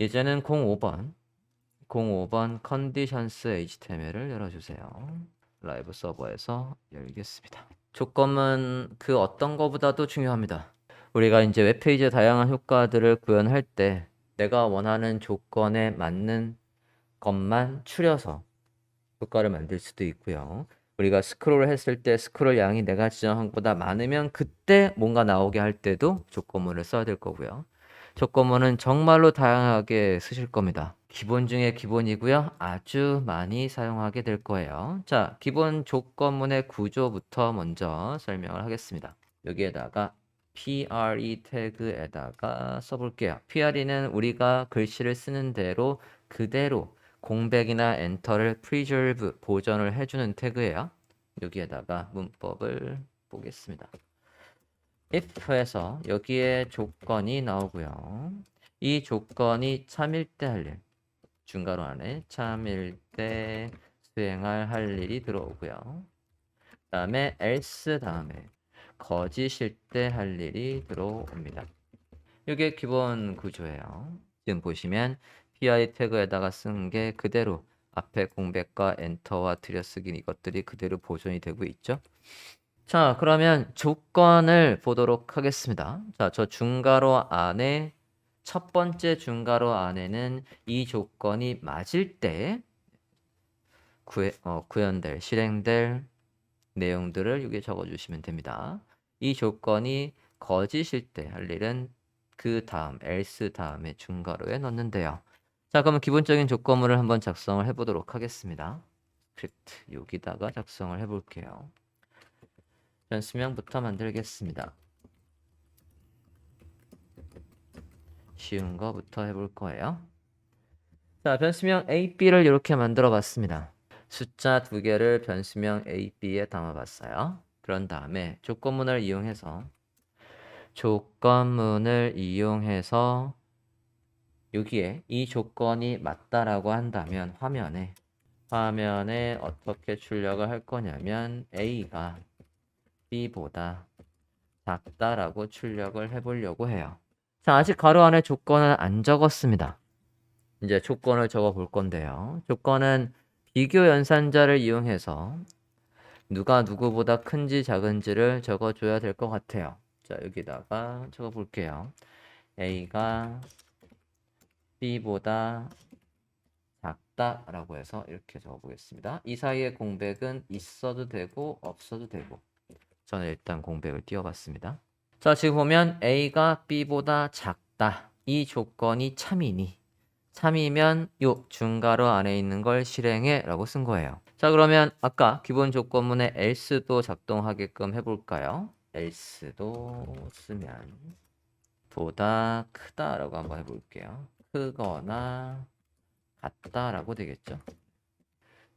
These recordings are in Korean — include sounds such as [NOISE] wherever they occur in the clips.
이제는 05번 05번 컨디션스 HTML을 열어주세요. 라이브 서버에서 열겠습니다. 조건은 그 어떤 거보다도 중요합니다. 우리가 이제 웹페이지의 다양한 효과들을 구현할 때 내가 원하는 조건에 맞는 것만 추려서 효과를 만들 수도 있고요. 우리가 스크롤을 했을 때 스크롤 양이 내가 지정한 것보다 많으면 그때 뭔가 나오게 할 때도 조건문을 써야 될 거고요. 조건문은 정말로 다양하게 쓰실 겁니다. 기본 중에 기본이고요. 아주 많이 사용하게 될 거예요. 자, 기본 조건문의 구조부터 먼저 설명을 하겠습니다. 여기에다가 pre 태그에다가 써볼게요. pre는 우리가 글씨를 쓰는 대로 그대로 공백이나 엔터를 preserve 보존을 해주는 태그예요. 여기에다가 문법을 보겠습니다. If에서 여기에 조건이 나오고요. 이 조건이 참일 때 할 일, 중괄호 안에 참일 때 수행할 할 일이 들어오고요. 그 다음에 else 다음에 거짓일 때 할 일이 들어옵니다. 이게 기본 구조예요. 지금 보시면 pi 태그에다가 쓴 게 그대로 앞에 공백과 엔터와 들여쓰기 이것들이 그대로 보존이 되고 있죠. 자, 그러면 조건을 보도록 하겠습니다. 자, 저 중괄호 안에 첫 번째 중괄호 안에는 이 조건이 맞을 때 구해, 어, 구현될, 실행될 내용들을 여기 적어주시면 됩니다. 이 조건이 거짓일 때 할 일은 그 다음, else 다음에 중괄호에 넣는데요. 자, 그러면 기본적인 조건문을 한번 작성을 해보도록 하겠습니다. 스크립트 여기다가 작성을 해볼게요. 변수명부터 만들겠습니다. 쉬운 거부터 해볼 거예요. 자, 변수명 A, B를 이렇게 만들어 봤습니다. 숫자 두 개를 변수명 A, B에 담아 봤어요. 그런 다음에 조건문을 이용해서 조건문을 이용해서 여기에 이 조건이 맞다라고 한다면 화면에 화면에 어떻게 출력을 할 거냐면 A가 B보다 작다라고 출력을 해보려고 해요. 자, 아직 가로 안에 조건을 안 적었습니다. 이제 조건을 적어 볼 건데요. 조건은 비교 연산자를 이용해서 누가 누구보다 큰지 작은지를 적어 줘야 될 것 같아요. 자, 여기다가 적어 볼게요. A가 B보다 작다라고 해서 이렇게 적어 보겠습니다. 이 사이에 공백은 있어도 되고 없어도 되고 저는 일단 공백을 띄워봤습니다. 자, 지금 보면 A가 B보다 작다. 이 조건이 참이니 참이면 요 중괄호 안에 있는 걸 실행해 라고 쓴 거예요. 자, 그러면 아까 기본 조건문에 else도 작동하게끔 해볼까요? else도 쓰면 보다 크다라고 한번 해볼게요. 크거나 같다라고 되겠죠.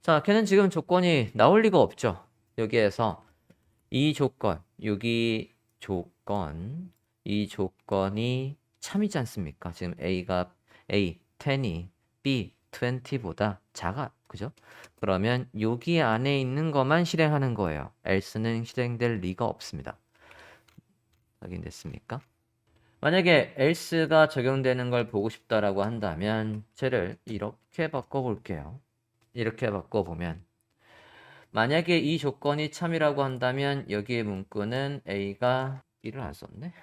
자, 걔는 지금 조건이 나올 리가 없죠. 여기에서 이 조건, 여기 조건, 이 조건이 참이지 않습니까? 지금 A가 A 10이 B 20보다 작아. 그죠? 그러면 여기 안에 있는 것만 실행하는 거예요. else는 실행될 리가 없습니다. 확인됐습니까? 만약에 else가 적용되는 걸 보고 싶다라고 한다면 쟤를 이렇게 바꿔 볼게요. 이렇게 바꿔 보면 만약에 이 조건이 참이라고 한다면 여기에 문구는 A가 B를 안 썼네.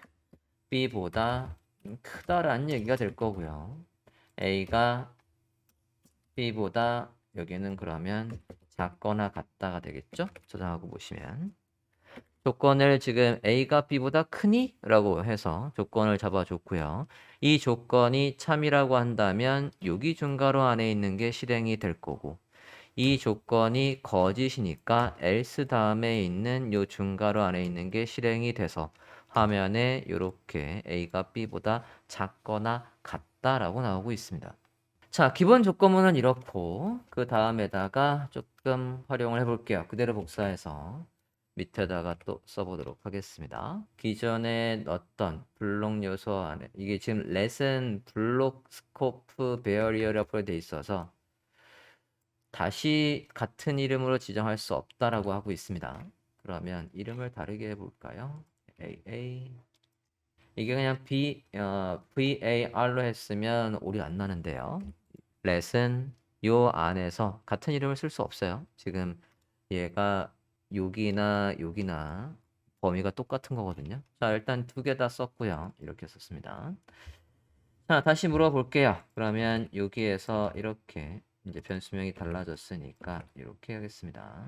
B보다 크다라는 얘기가 될 거고요. A가 B보다 여기는 그러면 작거나 같다가 되겠죠? 저장하고 보시면 조건을 지금 A가 B보다 크니? 라고 해서 조건을 잡아줬고요. 이 조건이 참이라고 한다면 여기 중괄호 안에 있는 게 실행이 될 거고 이 조건이 거짓이니까 else 다음에 있는 요 중괄호 안에 있는 게 실행이 돼서 화면에 이렇게 A가 B보다 작거나 같다라고 나오고 있습니다. 자, 기본 조건문은 이렇고 그 다음에다가 조금 활용을 해볼게요. 그대로 복사해서 밑에다가 또 써보도록 하겠습니다. 기존에 넣었던 블록 요소 안에 이게 지금 레슨 블록 스코프 베어리어라고 돼 있어서 다시 같은 이름으로 지정할 수 없다라고 하고 있습니다. 그러면 이름을 다르게 해볼까요? AA 이게 그냥 B, 어, VAR로 했으면 오류 안 나는데요. let은 요 안에서 같은 이름을 쓸 수 없어요. 지금 얘가 여기나 여기나 범위가 똑같은 거거든요. 자, 일단 두 개 다 썼고요. 이렇게 썼습니다. 자, 다시 물어볼게요. 그러면 여기에서 이렇게 이제 변수명이 달라졌으니까 이렇게 하겠습니다.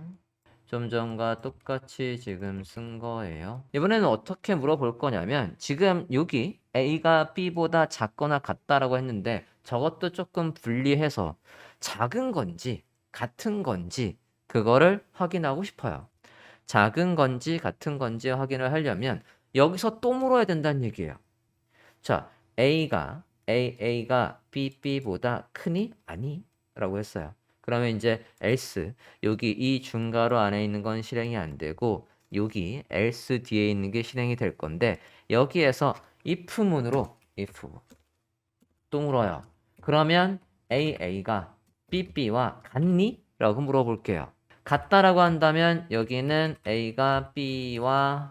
좀 전과 똑같이 지금 쓴 거예요. 이번에는 어떻게 물어볼 거냐면 지금 여기 A가 B보다 작거나 같다라고 했는데 저것도 조금 분리해서 작은 건지 같은 건지 그거를 확인하고 싶어요. 작은 건지 같은 건지 확인을 하려면 여기서 또 물어야 된다는 얘기예요. 자, A가 A, A가 B, B보다 크니? 아니? 라고 했어요. 그러면 이제 else 여기 이 중괄호 안에 있는 건 실행이 안 되고 여기 else 뒤에 있는 게 실행이 될 건데 여기에서 if문으로 if 또 물어요. 그러면 A, A가 B, B와 같니? 라고 물어볼게요. 같다라고 한다면 여기는 A가 B와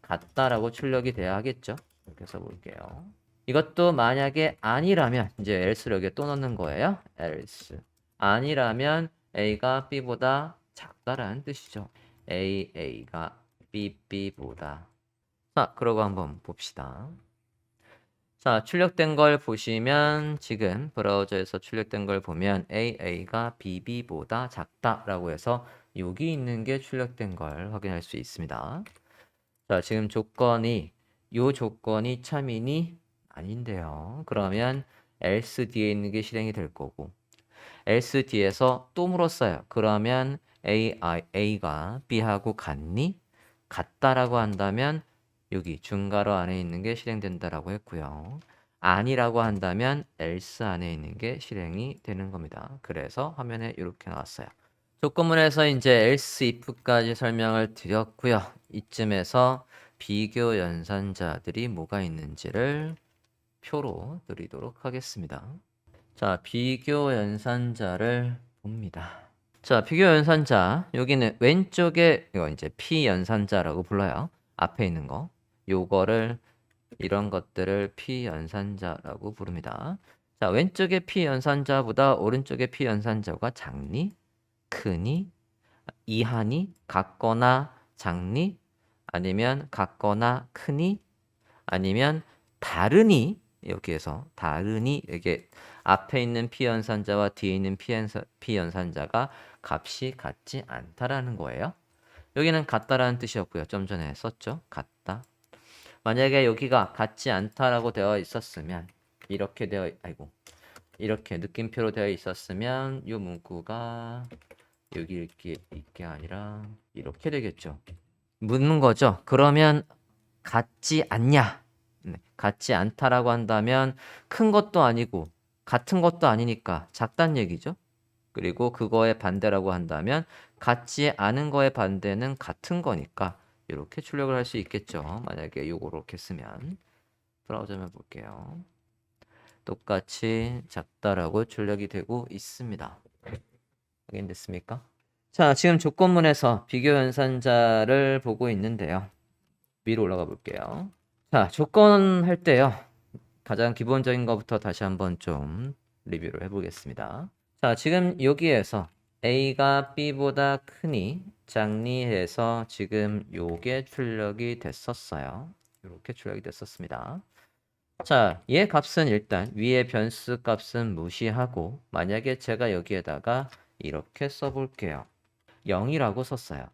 같다라고 출력이 돼야 하겠죠. 이렇게 써볼게요. 이것도 만약에 아니라면 이제 else를 여기에 또 넣는 거예요. else. 아니라면 A가 B보다 작다라는 뜻이죠. A, A가 B, B보다. 자, 그러고 한번 봅시다. 자, 출력된 걸 보시면 지금 브라우저에서 출력된 걸 보면 A, A가 B, B보다 작다라고 해서 여기 있는 게 출력된 걸 확인할 수 있습니다. 자, 지금 조건이 요 조건이 참이니 아닌데요. 그러면 else 뒤에 있는 게 실행이 될 거고 else 뒤에서 또 물었어요. 그러면 A, I, A가 B하고 같니? 같다라고 한다면 여기 중괄호 안에 있는 게 실행된다라고 했고요. 아니라고 한다면 else 안에 있는 게 실행이 되는 겁니다. 그래서 화면에 이렇게 나왔어요. 조건문에서 이제 else if까지 설명을 드렸고요. 이쯤에서 비교 연산자들이 뭐가 있는지를 표로 드리도록 하겠습니다. 자, 비교 연산자를 봅니다. 자, 비교 연산자. 여기는 왼쪽에 이거 이제 P 연산자라고 불러요. 앞에 있는 거. 요거를 이런 것들을 P 연산자라고 부릅니다. 자, 왼쪽에 P 연산자보다 오른쪽에 P 연산자가 작니? 크니? 이하니? 같거나 작니? 아니면 같거나 크니? 아니면 다르니? 여기에서 다르니? 이게 앞에 있는 피연산자와 뒤에 있는 피연산자가 값이 같지 않다라는 거예요. 여기는 같다라는 뜻이었고요. 좀 전에 썼죠. 같다. 만약에 여기가 같지 않다라고 되어 있었으면 이렇게 되어 아이고 이렇게 느낌표로 되어 있었으면 이 문구가 여기 이렇게 있게 아니라 이렇게 되겠죠. 묻는 거죠. 그러면 같지 않냐? 네, 같지 않다라고 한다면 큰 것도 아니고 같은 것도 아니니까 작단 얘기죠. 그리고 그거의 반대라고 한다면 같지 않은 거의 반대는 같은 거니까 이렇게 출력을 할 수 있겠죠. 만약에 요거 이렇게 쓰면 브라우저 만 볼게요. 똑같이 작다라고 출력이 되고 있습니다. 확인됐습니까? 자, 지금 조건문에서 비교 연산자를 보고 있는데요. 위로 올라가 볼게요. 자, 조건 할 때요. 가장 기본적인 것부터 다시 한번 좀 리뷰를 해보겠습니다. 자, 지금 여기에서 A가 B보다 크니 작니 해서 지금 요게 출력이 됐었어요. 이렇게 출력이 됐었습니다. 자, 얘 값은 일단 위에 변수 값은 무시하고 만약에 제가 여기에다가 이렇게 써볼게요. 0이라고 썼어요.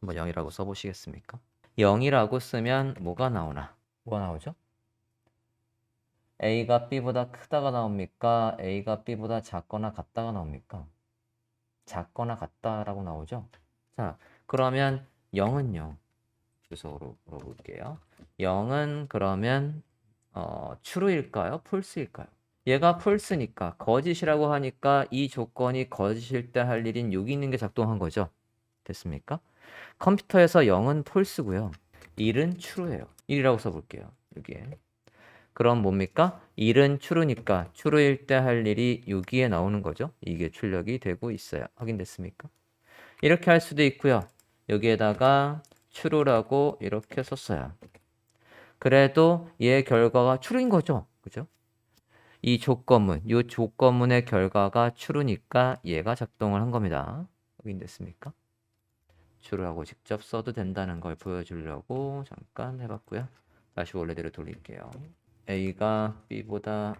한번 0이라고 써보시겠습니까? 0이라고 쓰면 뭐가 나오나? 뭐가 나오죠? A가 B보다 크다가 나옵니까? A가 B보다 작거나 같다가 나옵니까? 작거나 같다라고 나오죠? 자, 그러면 0은요. 주소로 물어볼게요. 0은 그러면 어, true일까요? false일까요? 얘가 false니까 거짓이라고 하니까 이 조건이 거짓일 때 할 일인 여기 있는 게 작동한 거죠. 됐습니까? 컴퓨터에서 0은 false고요. 1은 true예요. 1이라고 써볼게요. 여기에. 그럼 뭡니까? 1은 true니까 true일 때 할 일이 여기에 나오는 거죠. 이게 출력이 되고 있어요. 확인됐습니까? 이렇게 할 수도 있고요. 여기에다가 true라고 이렇게 썼어요. 그래도 얘의 결과가 true인 거죠. 그죠? 이 조건문, 이 조건문의 결과가 true니까 얘가 작동을 한 겁니다. 확인됐습니까? True라고 직접 써도 된다는 걸 보여주려고 잠깐 해봤고요. 다시 원래대로 돌릴게요. A가 B보다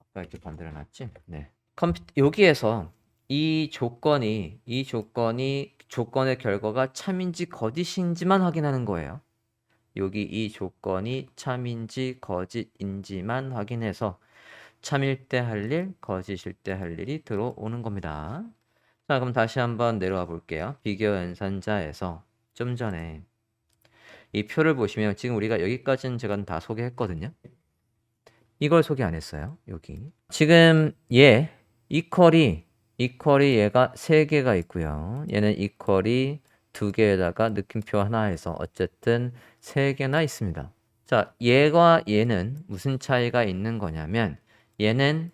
아까 이렇게 반대로 놨지? 네. 컴퓨 여기에서 이 조건이 이 조건이 조건의 결과가 참인지 거짓인지만 확인하는 거예요. 여기 이 조건이 참인지 거짓인지만 확인해서 참일 때 할 일, 거짓일 때 할 일이 들어오는 겁니다. 자, 그럼 다시 한번 내려와 볼게요. 비교 연산자에서 좀 전에 이 표를 보시면 지금 우리가 여기까지는 제가 다 소개했거든요. 이걸 소개 안 했어요. 여기. 지금 얘 이퀄이 이퀄이 얘가 세 개가 있고요. 얘는 이퀄이 두 개에다가 느낌표 하나 해서 어쨌든 세 개나 있습니다. 자, 얘와 얘는 무슨 차이가 있는 거냐면 얘는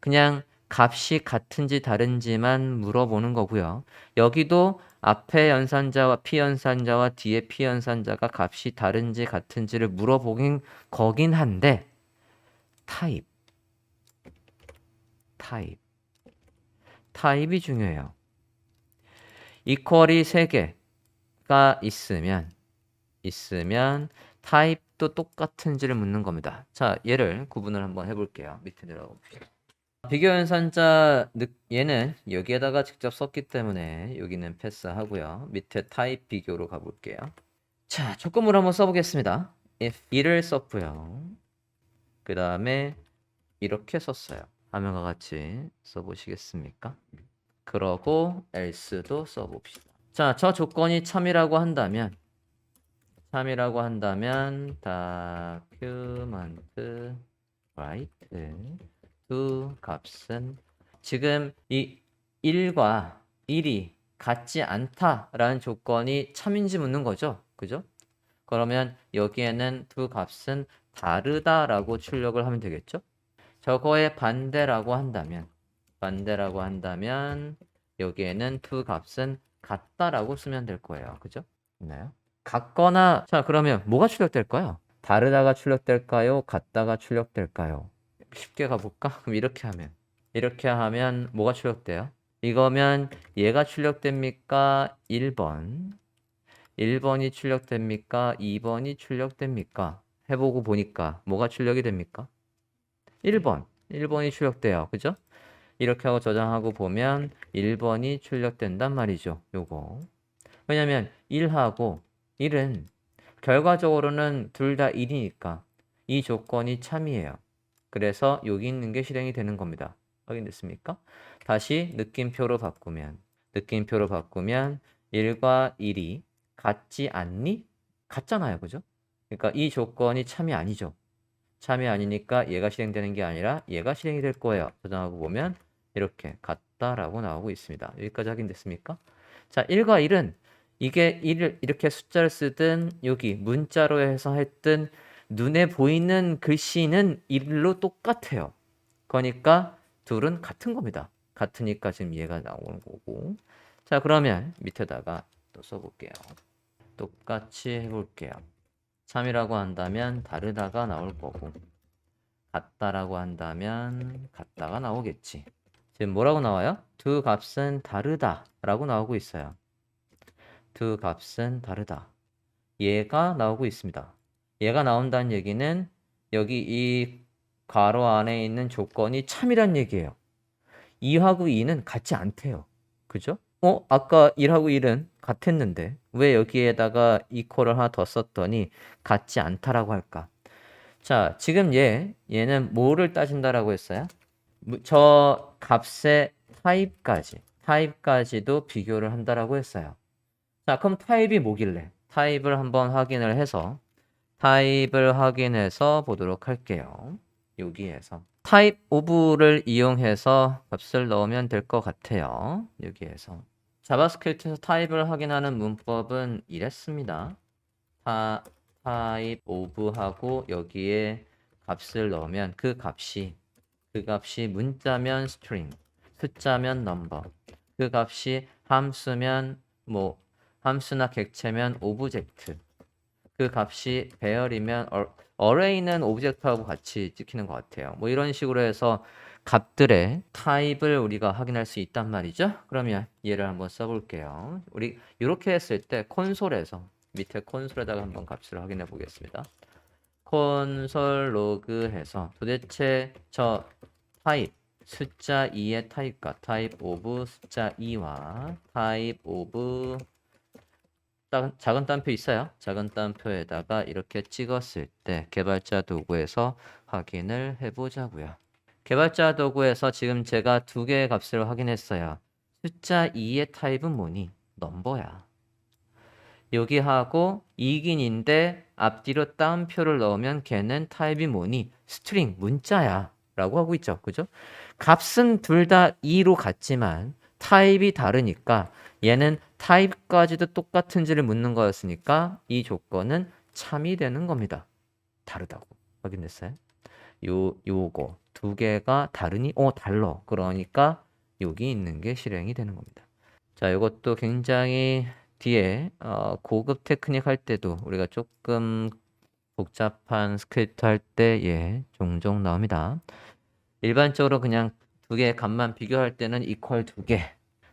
그냥 값이 같은지 다른지만 물어보는 거고요. 여기도 앞에 연산자와 피연산자와 뒤에 피연산자가 값이 다른지 같은지를 물어보긴 거긴 한데 타입 타입 타입이 중요해요. 이퀄이 3개가 있으면 있으면 타입도 똑같은지를 묻는 겁니다. 자, 얘를 구분을 한번 해 볼게요. 밑에 내려가 봅시다. 비교 연산자 느- 얘는 여기에다가 직접 썼기 때문에 여기는 패스하고요. 밑에 타입 비교로 가볼게요. 자, 조건물 한번 써보겠습니다. if 이를 썼고요. 그 다음에 이렇게 썼어요. 화면과 같이 써보시겠습니까? 그러고 else도 써봅시다. 자, 저 조건이 참이라고 한다면 참이라고 한다면 document right 두 값은 지금 이 1과 1이 같지 않다라는 조건이 참인지 묻는 거죠. 그죠? 그러면 여기에는 두 값은 다르다라고 출력을 하면 되겠죠? 저거의 반대라고 한다면 반대라고 한다면 여기에는 두 값은 같다라고 쓰면 될 거예요. 그죠? 있나요? 같거나 자 그러면 뭐가 출력될까요? 다르다가 출력될까요? 같다가 출력될까요? 쉽게 가볼까? [LAUGHS] 그럼 이렇게 하면 이렇게 하면 뭐가 출력돼요? 이거면 얘가 출력됩니까? 1번 1번이 출력됩니까? 2번이 출력됩니까? 해보고 보니까 뭐가 출력이 됩니까? 1번 1번이 출력돼요 그죠? 이렇게 하고 저장하고 보면 1번이 출력된단 말이죠 요거 왜냐면 1하고 1은 결과적으로는 둘 다 1이니까 이 조건이 참이에요 그래서 여기 있는 게 실행이 되는 겁니다. 확인됐습니까? 다시 느낌표로 바꾸면 느낌표로 바꾸면 1과 1이 같지 않니? 같잖아요. 그죠? 그러니까 이 조건이 참이 아니죠. 참이 아니니까 얘가 실행되는 게 아니라 얘가 실행이 될 거예요. 저장하고 보면 이렇게 같다라고 나오고 있습니다. 여기까지 확인됐습니까? 자, 1과 1은 이게 1을 이렇게 숫자를 쓰든 여기 문자로 해서 했든 눈에 보이는 글씨는 1로 똑같아요. 그러니까 둘은 같은 겁니다. 같으니까 지금 얘가 나오는 거고. 자, 그러면 밑에다가 또 써볼게요. 똑같이 해볼게요. 참이라고 한다면 다르다가 나올 거고, 같다라고 한다면 같다가 나오겠지. 지금 뭐라고 나와요? 두 값은 다르다라고 나오고 있어요. 두 값은 다르다. 얘가 나오고 있습니다. 얘가 나온다는 얘기는 여기 이 괄호 안에 있는 조건이 참이란 얘기예요. 2하고 2는 같지 않대요. 그죠? 어, 아까 1하고 1은 같았는데 왜 여기에다가 이퀄을 하나 더 썼더니 같지 않다라고 할까? 자, 지금 얘 얘는 뭐를 따진다라고 했어요? 무- 저 값의 타입까지 타입까지도 비교를 한다라고 했어요. 자, 그럼 타입이 뭐길래? 타입을 한번 확인을 해서 타입을 확인해서 보도록 할게요. 여기에서 타입 오브를 이용해서 값을 넣으면 될 것 같아요. 여기에서 자바스크립트에서 타입을 확인하는 문법은 이랬습니다. 타, 타입 오브하고 여기에 값을 넣으면 그 값이 그 값이 문자면 string, 숫자면 number, 그 값이 함수면 뭐 함수나 객체면 오브젝트, 그 값이 배열이면 array는 오브젝트하고 같이 찍히는 것 같아요. 뭐 이런 식으로 해서 값들의 타입을 우리가 확인할 수 있단 말이죠. 그러면 얘를 한번 써볼게요. 우리 이렇게 했을 때 콘솔에서 밑에 콘솔에다가 한번 값을 확인해 보겠습니다. 콘솔 로그해서 도대체 저 타입 숫자 2의 타입과 타입 오브 숫자 2와 타입 오브 작- 작은 따옴표 있어요. 작은 따옴표에다가 이렇게 찍었을 때 개발자 도구에서 확인을 해보자고요. 개발자 도구에서 지금 제가 두 개의 값을 확인했어요. 숫자 2의 타입은 뭐니? 넘버야. 여기 하고 이긴인데 앞뒤로 따옴표를 넣으면 걔는 타입이 뭐니? 스트링, 문자야. 라고 하고 있죠. 그죠? 값은 둘 다 2로 같지만 타입이 다르니까 얘는 타입까지도 똑같은지를 묻는 거였으니까 이 조건은 참이 되는 겁니다. 다르다고 확인됐어요? 요 요거 두 개가 다르니 어 달러. 그러니까 여기 있는 게 실행이 되는 겁니다. 자, 이것도 굉장히 뒤에 어, 고급 테크닉 할 때도 우리가 조금 복잡한 스크립트 할 때 예, 종종 나옵니다. 일반적으로 그냥 두 개의 값만 비교할 때는 equal 두 개.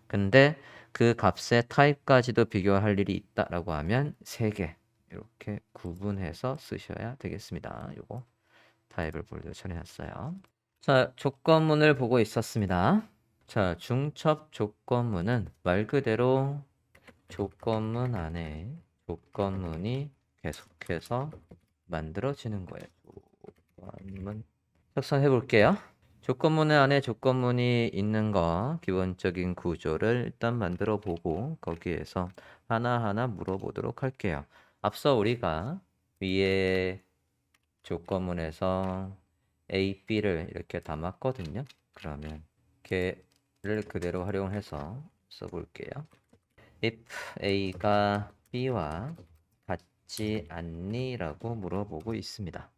근데 그 값의 타입까지도 비교할 일이 있다라고 하면 세 개. 이렇게 구분해서 쓰셔야 되겠습니다. 요거 타입을 볼드 처리했어요. 자, 조건문을 보고 있었습니다. 자, 중첩 조건문은 말 그대로 조건문 안에 조건문이 계속해서 만들어지는 거예요. 조건문 작성해 볼게요. 조건문 안에 조건문이 있는 거 기본적인 구조를 일단 만들어 보고 거기에서 하나하나 물어보도록 할게요. 앞서 우리가 위에 조건문에서 A, B를 이렇게 담았거든요. 그러면 걔를 그대로 활용해서 써볼게요. if A가 B와 같지 않니? 라고 물어보고 있습니다.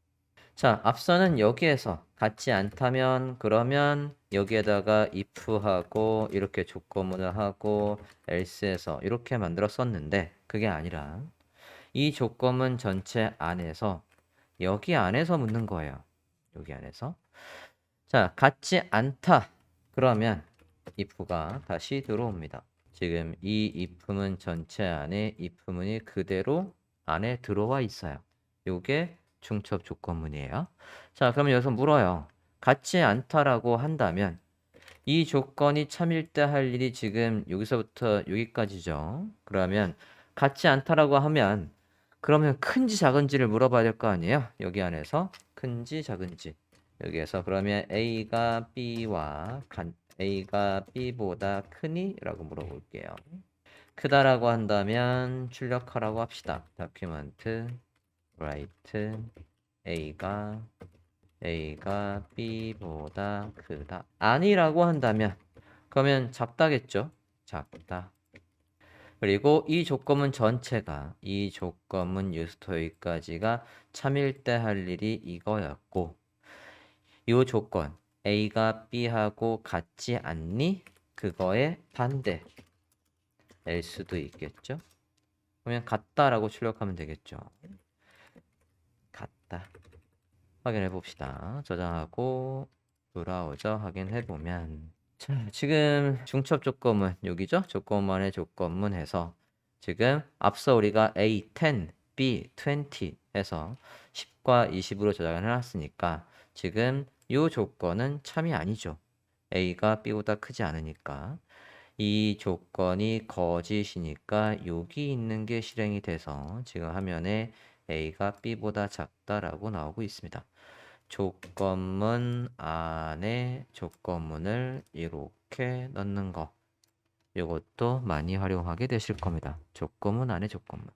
자, 앞서는 여기에서 같지 않다면 그러면 여기에다가 if하고 이렇게 조건문을 하고 else에서 이렇게 만들었었는데 그게 아니라 이 조건문 전체 안에서 여기 안에서 묻는 거예요. 여기 안에서. 자, 같지 않다. 그러면 if가 다시 들어옵니다. 지금 이 if문 전체 안에 if문이 그대로 안에 들어와 있어요. 요게 중첩 조건문이에요. 자, 그러면 여기서 물어요. 같지 않다라고 한다면 이 조건이 참일 때 할 일이 지금 여기서부터 여기까지죠. 그러면 같지 않다라고 하면 그러면 큰지 작은지를 물어봐야 될 거 아니에요? 여기 안에서 큰지 작은지. 여기에서 그러면 A가 B와 간, A가 B보다 크니? 라고 물어볼게요. 크다라고 한다면 출력하라고 합시다. 다큐멘트 write A가 A가 B보다 크다. 아니라고 한다면 그러면 작다겠죠? 작다. 그리고 이 조건문 전체가 이 조건문 유스토이까지가 참일 때 할 일이 이거였고 이 조건 A가 B하고 같지 않니? 그거의 반대 일 수도 있겠죠? 그러면 같다라고 출력하면 되겠죠. 같다. 확인해 봅시다. 저장하고 브라우저 확인해 보면 자, 지금 중첩 조건문 여기죠? 조건문의 조건문 해서 지금 앞서 우리가 A10, B20 해서 10과 20으로 저장을 해놨으니까 지금 이 조건은 참이 아니죠. A가 B보다 크지 않으니까 이 조건이 거짓이니까 여기 있는 게 실행이 돼서 지금 화면에 A가 B보다 작다라고 나오고 있습니다. 조건문 안에 조건문을 이렇게 넣는 거. 이것도 많이 활용하게 되실 겁니다. 조건문 안에 조건문.